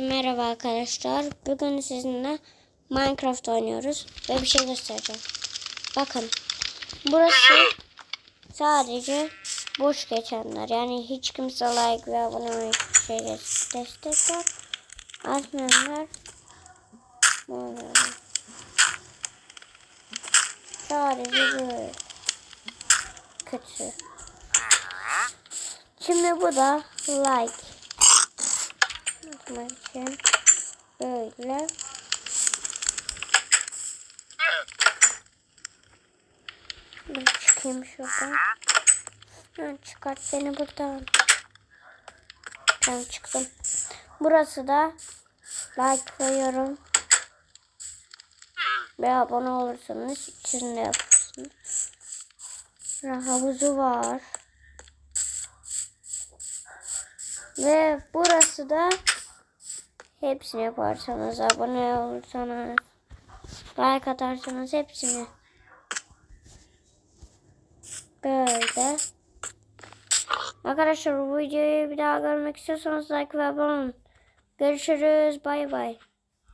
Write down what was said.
Merhaba arkadaşlar. Bugün sizinle Minecraft oynuyoruz ve bir şey göstereceğim. Bakın. Burası sadece boş geçenler. Yani hiç kimse like ve abone olmayı şey destekler. Atmayanlar böyle. Sadece böyle. Kötü. Şimdi bu da like atmak için böyle. Ben çıkayım şuradan. Ha, çıkart beni buradan. Ben çıktım. Burası da like ve yorum ve abone olursanız içinde Burada havuzu var. Ve burası da hepsini yaparsanız, abone olursanız, like atarsanız hepsini böyle. Arkadaşlar bu videoyu bir daha görmek istiyorsanız like ve abone olun. Görüşürüz. Bay bay.